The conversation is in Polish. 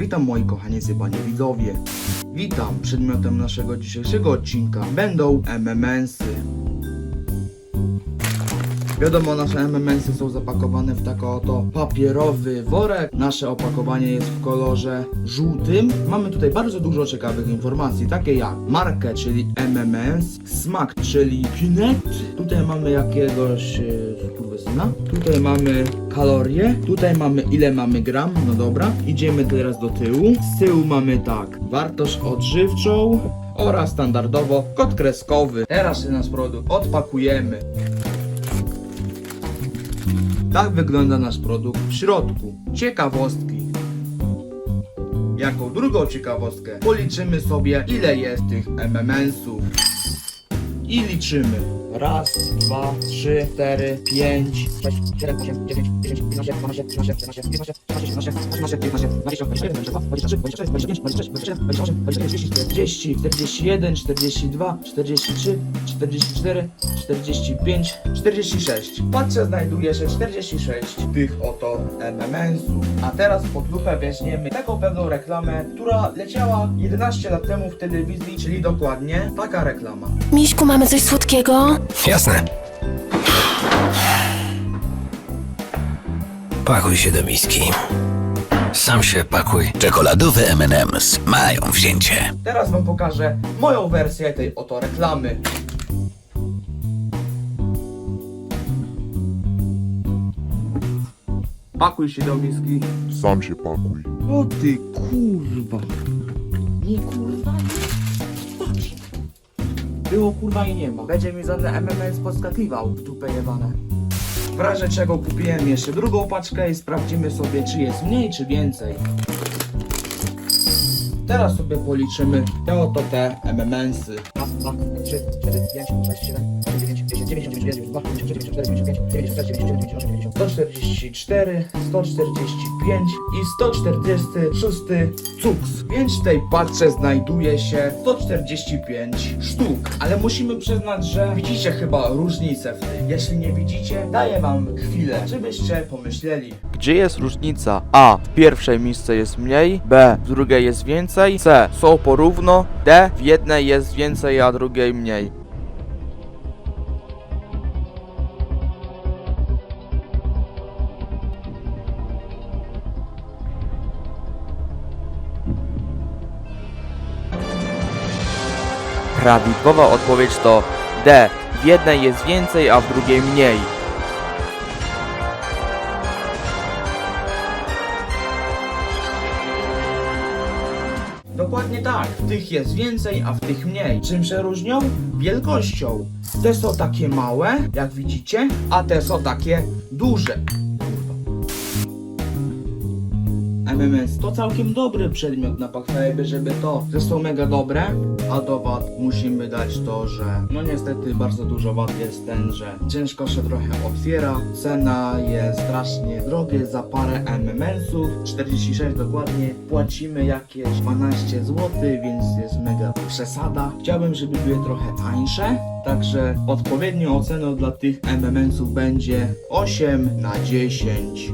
Witam moi kochani zjebani widzowie. Witam. Przedmiotem naszego dzisiejszego odcinka będą MMS-y. Wiadomo, nasze MMS-y są zapakowane w taki oto papierowy worek. Nasze opakowanie jest w kolorze żółtym. Mamy tutaj bardzo dużo ciekawych informacji, takie jak markę, czyli MMS, smak, czyli Pinet. Tutaj mamy jakiegoś e, skurwysyna. Tutaj mamy kalorie. Tutaj mamy ile mamy gram. No dobra. Idziemy teraz do tyłu. Z tyłu mamy tak, wartość odżywczą oraz standardowo kod kreskowy. Teraz nasz produkt odpakujemy. Tak wygląda nasz produkt w środku. Ciekawostki. Jako drugą ciekawostkę policzymy sobie ile jest tych MMS-ów. I liczymy. Raz, dwa, trzy, cztery, pięć, sześć, siedem, osiem, dziewięć, dziesięć, jedenaście, dwanaście, trzynaście, czternaście, piętnaście, szesnaście, siedemnaście, osiemnaście, dziewiętnaście, dwadzieścia, dwadzieścia jeden, dwadzieścia dwa, dwadzieścia trzy, dwadzieścia cztery, dwadzieścia pięć, dwadzieścia sześć, dwadzieścia siedem, dwadzieścia osiem, dwadzieścia dziewięć, czterdzieści, czterdzieści jeden, czterdzieści dwa, czterdzieści trzy, czterdzieści cztery, czterdzieści pięć, czterdzieści sześć. W patrze znajduje się 46 tych oto MMS-ów. A teraz pod lupę weźmiemy taką pewną reklamę, która leciała 11 lat temu w telewizji, czyli dokładnie taka reklama. Miśku, mamy coś słodkiego? Jasne. Pakuj się do miski. Sam się pakuj. Czekoladowe M&M's mają wzięcie. Teraz wam pokażę moją wersję tej oto reklamy. Pakuj się do miski. Sam się pakuj. O ty kurwa. Nie kurwa. Patrz. Było kurwa i nie ma. Będzie mi żadne MMS podskakiwał w dupę jebane. W razie czego kupiłem jeszcze drugą paczkę i sprawdzimy sobie czy jest mniej czy więcej. Teraz sobie policzymy te oto te MMS-y. Raz, dwa, trzy, cztery, pięć, sześć, siedem, osiem, dziewięć, dziesięć, dziewięćdziesiąt dziewięć, dziewięćdziesiąt dwa, dziewięćdziesiąt cztery, dziewięćdziesiąt pięć, dziewięćdziesiąt sześć, dziewięćdziesiąt siedem, dziewięćdziesiąt dziewięćdziesiąt dziewięć, 144, 145 i 146 cuks. Więc w tej paczce znajduje się 145 sztuk. Ale musimy przyznać, że widzicie chyba różnicę w tym. Jeśli nie widzicie, daję wam chwilę, żebyście pomyśleli. Gdzie jest różnica? A. W pierwszej miejsce jest mniej, B. W drugiej jest więcej, C. Są porówno, D. W jednej jest więcej, a drugiej mniej. Prawidłowa odpowiedź to D. W jednej jest więcej, a w drugiej mniej. Dokładnie tak. W tych jest więcej, a w tych mniej. Czym się różnią? Wielkością. Te są takie małe, jak widzicie, a te są takie duże. MMS to całkiem dobry przedmiot na pochwalę, żeby to, że są mega dobre, a do wad musimy dać to, że no niestety bardzo dużo wad jest ten, że ciężko się trochę otwiera, cena jest strasznie drogie za parę MMS-ów, 46 dokładnie, płacimy jakieś 12 zł, więc jest mega przesada. Chciałbym, żeby były trochę tańsze, także odpowiednią oceną dla tych MMS-ów będzie 8 na 10.